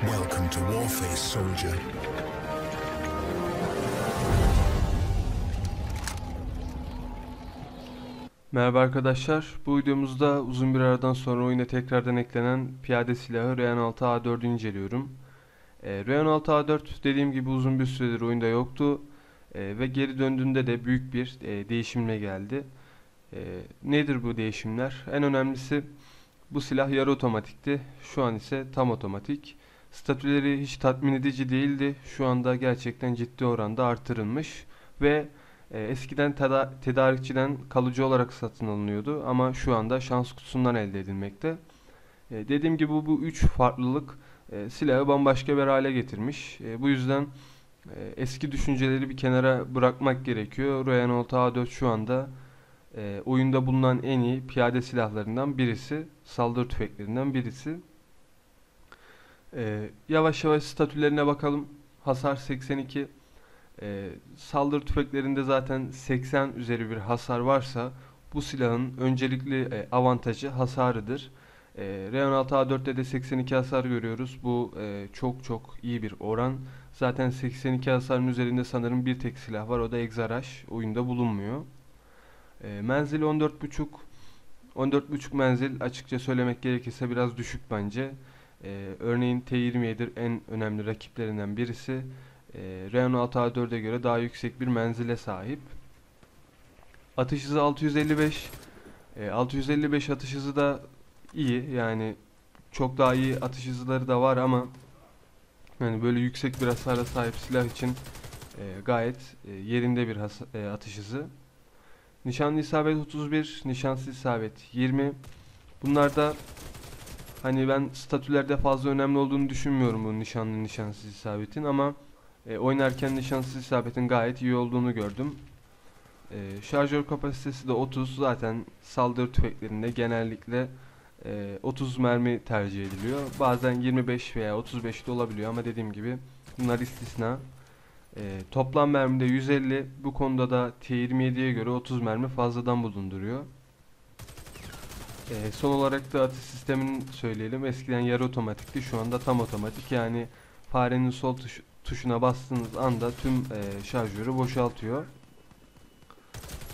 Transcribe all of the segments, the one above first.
Welcome to Warface, soldier. Merhaba arkadaşlar. Bu videomuzda uzun bir aradan sonra oyuna tekrardan eklenen piyade silahı Rean 6 A4'ü inceliyorum. E, Rean 6 A4 dediğim gibi uzun bir süredir oyunda yoktu. E, ve geri döndüğünde de büyük bir e, değişimle geldi. E, nedir bu değişimler? En önemlisi bu silah yarı otomatikti. Şu an ise tam otomatik. Statüleri hiç tatmin edici değildi. Şu anda gerçekten ciddi oranda artırılmış. Ve e, eskiden teda- tedarikçiden kalıcı olarak satın alınıyordu ama şu anda şans kutusundan elde edilmekte. E, dediğim gibi bu, üç farklılık e, silahı bambaşka bir hale getirmiş. E, bu yüzden e, eski düşünceleri bir kenara bırakmak gerekiyor. Renault A4 şu anda e, oyunda bulunan en iyi piyade silahlarından birisi, saldırı tüfeklerinden birisi. E, yavaş yavaş statülerine bakalım. Hasar 82. Ee, saldırı tüfeklerinde zaten 80 üzeri bir hasar varsa bu silahın öncelikli e, avantajı hasarıdır. E, Renault A4'te de 82 hasar görüyoruz. Bu e, çok çok iyi bir oran. Zaten 82 hasarın üzerinde sanırım bir tek silah var. O da Exaraş. Oyunda bulunmuyor. E, menzili 14.5 14.5 menzil açıkça söylemek gerekirse biraz düşük bence. E, örneğin T27 en önemli rakiplerinden birisi e, Renault A4'e göre daha yüksek bir menzile sahip. Atış hızı 655. E, 655 atış hızı da iyi. Yani çok daha iyi atış hızları da var ama yani böyle yüksek bir hasara sahip silah için e, gayet e, yerinde bir has- e, atış hızı. Nişanlı isabet 31, nişansız isabet 20. Bunlar da hani ben statülerde fazla önemli olduğunu düşünmüyorum bu nişanlı nişansız isabetin ama e, oynarken nişansız isabetin gayet iyi olduğunu gördüm. E, şarjör kapasitesi de 30. Zaten saldırı tüfeklerinde genellikle e, 30 mermi tercih ediliyor. Bazen 25 veya 35 de olabiliyor ama dediğim gibi bunlar istisna. E, toplam mermi de 150. Bu konuda da T27'ye göre 30 mermi fazladan bulunduruyor. E, son olarak da atış sistemini söyleyelim. Eskiden yarı otomatikti. Şu anda tam otomatik. Yani farenin sol tuş, tuşuna bastığınız anda tüm e, şarjörü boşaltıyor.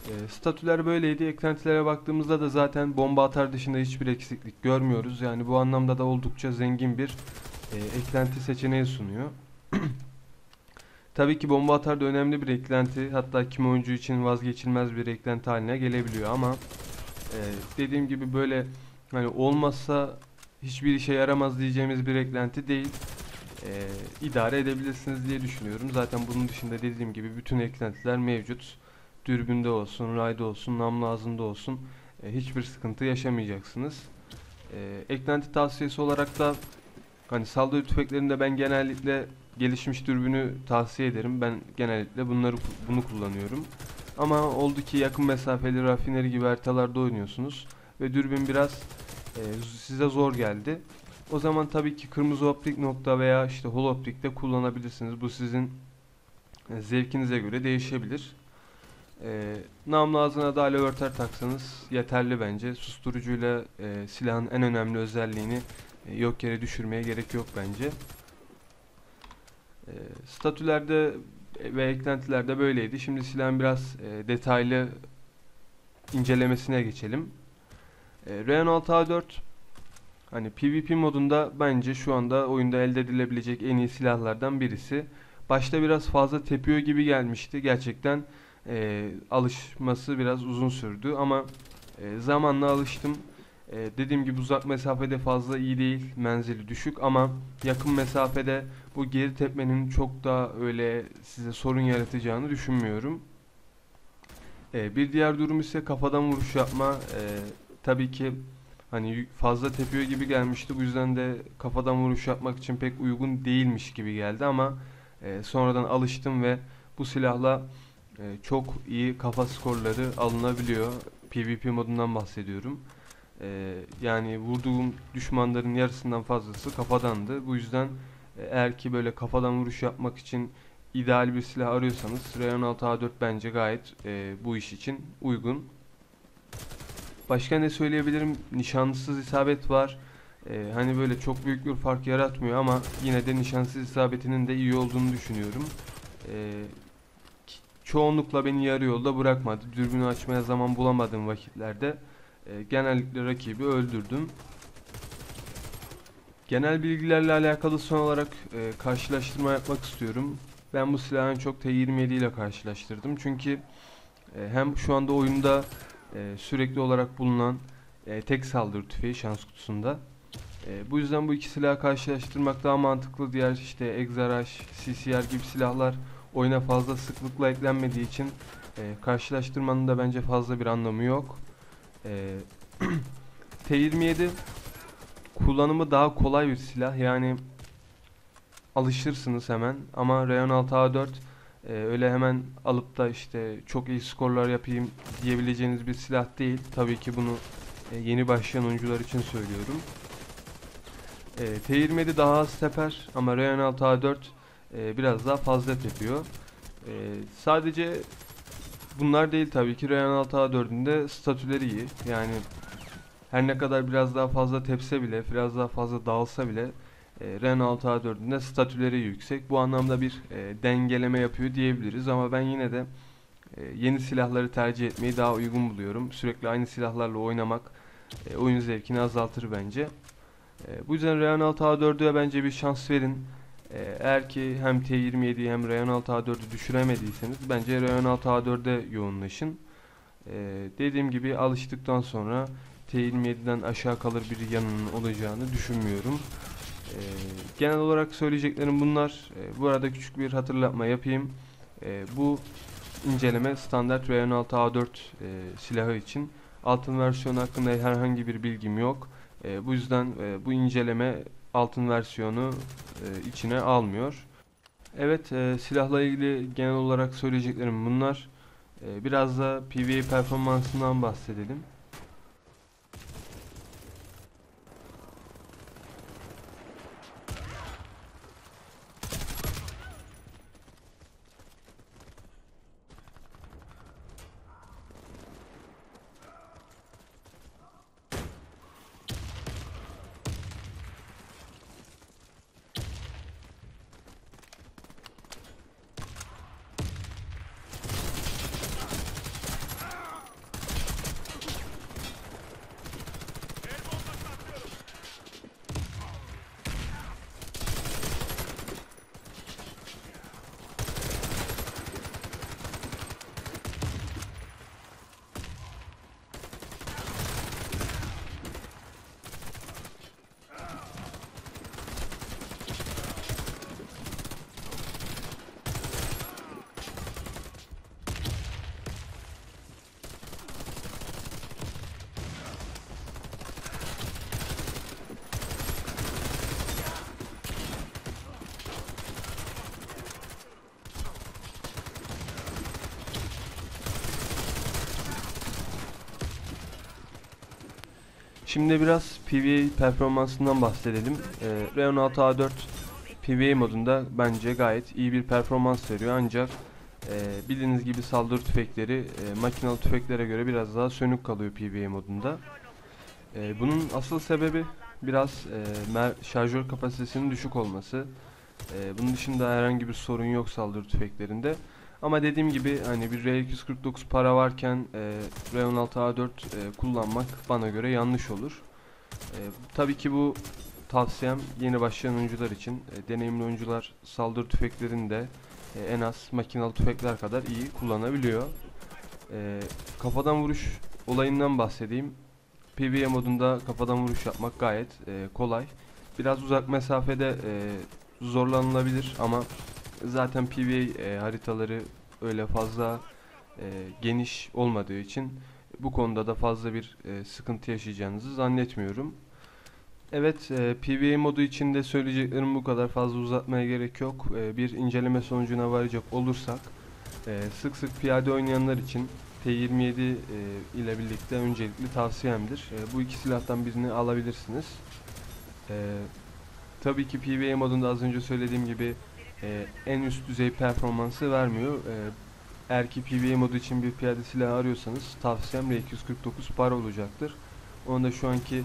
E, statüler böyleydi. Eklentilere baktığımızda da zaten bomba atar dışında hiçbir eksiklik görmüyoruz. Yani bu anlamda da oldukça zengin bir e, eklenti seçeneği sunuyor. Tabii ki bomba atar da önemli bir eklenti. Hatta kim oyuncu için vazgeçilmez bir eklenti haline gelebiliyor ama e, dediğim gibi böyle hani olmazsa hiçbir işe yaramaz diyeceğimiz bir eklenti değil e, idare edebilirsiniz diye düşünüyorum. Zaten bunun dışında dediğim gibi bütün eklentiler mevcut. Dürbünde olsun, rayda olsun, namlu ağzında olsun e, hiçbir sıkıntı yaşamayacaksınız. E, eklenti tavsiyesi olarak da hani saldırı tüfeklerinde ben genellikle gelişmiş dürbünü tavsiye ederim. Ben genellikle bunları bunu kullanıyorum. Ama oldu ki yakın mesafeli rafineri gibi haritalarda oynuyorsunuz ve dürbün biraz e, size zor geldi. O zaman tabii ki kırmızı optik nokta veya işte holoptik de kullanabilirsiniz. Bu sizin e, zevkinize göre değişebilir. E, namlu ağzına da alöverter taksanız yeterli bence. Susturucuyla e, silahın en önemli özelliğini e, yok yere düşürmeye gerek yok bence. E, statülerde ve eklentilerde böyleydi. Şimdi silahın biraz e, detaylı incelemesine geçelim. E, Renault A4 Hani PvP modunda bence şu anda oyunda elde edilebilecek en iyi silahlardan birisi. Başta biraz fazla tepiyor gibi gelmişti. Gerçekten e, alışması biraz uzun sürdü ama e, zamanla alıştım. E, dediğim gibi uzak mesafede fazla iyi değil, menzili düşük ama yakın mesafede bu geri tepmenin çok daha öyle size sorun yaratacağını düşünmüyorum. E, bir diğer durum ise kafadan vuruş yapma. E, tabii ki Hani fazla tepiyor gibi gelmişti. Bu yüzden de kafadan vuruş yapmak için pek uygun değilmiş gibi geldi ama e, sonradan alıştım ve bu silahla e, çok iyi kafa skorları alınabiliyor. PvP modundan bahsediyorum. E, yani vurduğum düşmanların yarısından fazlası kafadandı. Bu yüzden e, eğer ki böyle kafadan vuruş yapmak için ideal bir silah arıyorsanız Renault A4 bence gayet e, bu iş için uygun. Başka ne söyleyebilirim? Nişansız isabet var. E, hani böyle çok büyük bir fark yaratmıyor ama yine de nişansız isabetinin de iyi olduğunu düşünüyorum. E, ki- çoğunlukla beni yarı yolda bırakmadı. Dürbünü açmaya zaman bulamadığım vakitlerde e, genellikle rakibi öldürdüm. Genel bilgilerle alakalı son olarak e, karşılaştırma yapmak istiyorum. Ben bu silahı çok T27 ile karşılaştırdım. Çünkü e, hem şu anda oyunda e, sürekli olarak bulunan e, tek saldırı tüfeği şans kutusunda. E, bu yüzden bu iki silahı karşılaştırmak daha mantıklı. Diğer işte Exarach, CCR gibi silahlar oyuna fazla sıklıkla eklenmediği için e, karşılaştırmanın da bence fazla bir anlamı yok. E, T27 kullanımı daha kolay bir silah. Yani alışırsınız hemen ama Rayon 6 A4 e, öyle hemen alıp da işte çok iyi skorlar yapayım diyebileceğiniz bir silah değil. Tabii ki bunu e, yeni başlayan oyuncular için söylüyorum. E, T27 daha az teper ama Rayon 6 A4 e, biraz daha fazla tepiyor. E, sadece bunlar değil tabii ki Rayon 6 A4'ün de statüleri iyi. Yani her ne kadar biraz daha fazla tepse bile, biraz daha fazla dağılsa bile e, Renault A4'ün de statüleri yüksek. Bu anlamda bir e, dengeleme yapıyor diyebiliriz ama ben yine de e, yeni silahları tercih etmeyi daha uygun buluyorum. Sürekli aynı silahlarla oynamak e, oyun zevkini azaltır bence. E, bu yüzden Renault A4'e bence bir şans verin. E, eğer ki hem T27'yi hem Renault A4'ü düşüremediyseniz bence Renault A4'e yoğunlaşın. E, dediğim gibi alıştıktan sonra T27'den aşağı kalır bir yanının olacağını düşünmüyorum. Ee, genel olarak söyleyeceklerim bunlar. Ee, bu arada küçük bir hatırlatma yapayım. Ee, bu inceleme standart Rayon 6 A4 e, silahı için. Altın versiyonu hakkında herhangi bir bilgim yok. Ee, bu yüzden e, bu inceleme altın versiyonu e, içine almıyor. Evet e, silahla ilgili genel olarak söyleyeceklerim bunlar. E, biraz da PvE performansından bahsedelim. Şimdi biraz PvE performansından bahsedelim. Ee, Rayon 6 A4 PvE modunda bence gayet iyi bir performans veriyor ancak e, bildiğiniz gibi saldırı tüfekleri e, makinalı tüfeklere göre biraz daha sönük kalıyor PvE modunda. E, bunun asıl sebebi biraz e, şarjör kapasitesinin düşük olması. E, bunun dışında herhangi bir sorun yok saldırı tüfeklerinde. Ama dediğim gibi hani bir R249 para varken e, Rayon 6 A4 e, kullanmak bana göre yanlış olur. E, tabii ki bu tavsiyem yeni başlayan oyuncular için. E, deneyimli oyuncular saldırı tüfeklerini de e, en az makinalı tüfekler kadar iyi kullanabiliyor. E, kafadan vuruş olayından bahsedeyim. PvE modunda kafadan vuruş yapmak gayet e, kolay. Biraz uzak mesafede e, zorlanılabilir ama zaten PvE e, haritaları öyle fazla e, geniş olmadığı için bu konuda da fazla bir e, sıkıntı yaşayacağınızı zannetmiyorum. Evet, e, PvE modu için de söyleyeceklerim bu kadar fazla uzatmaya gerek yok. E, bir inceleme sonucuna varacak olursak, e, sık sık piyade oynayanlar için T27 e, ile birlikte öncelikli tavsiyemdir. E, bu iki silahtan birini alabilirsiniz. E, tabii ki PvE modunda az önce söylediğim gibi e, en üst düzey performansı vermiyor. E, eğer ki PvE modu için bir piyade silahı arıyorsanız tavsiyem R249 para olacaktır. Onun da şu anki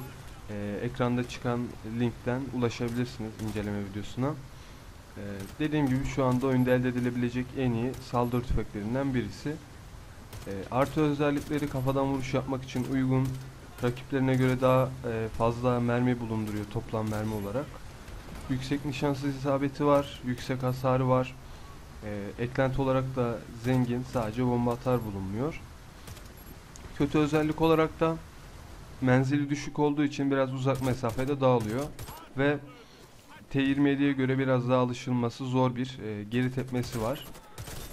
e, ekranda çıkan linkten ulaşabilirsiniz inceleme videosuna. E, dediğim gibi şu anda oyunda elde edilebilecek en iyi saldırı tüfeklerinden birisi. E, artı özellikleri kafadan vuruş yapmak için uygun, rakiplerine göre daha e, fazla mermi bulunduruyor toplam mermi olarak. Yüksek nişansız isabeti var, yüksek hasarı var. E, eklenti olarak da zengin, sadece bomba atar bulunmuyor. Kötü özellik olarak da menzili düşük olduğu için biraz uzak mesafede dağılıyor ve T27'ye göre biraz daha alışılması zor bir e, geri tepmesi var.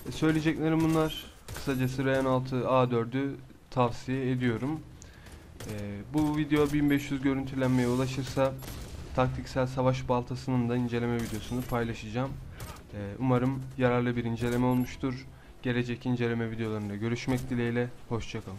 E, söyleyeceklerim bunlar. Kısacası R6 A4'ü tavsiye ediyorum. E, bu video 1500 görüntülenmeye ulaşırsa taktiksel savaş baltasının da inceleme videosunu paylaşacağım. E, umarım yararlı bir inceleme olmuştur. Gelecek inceleme videolarında görüşmek dileğiyle. Hoşçakalın.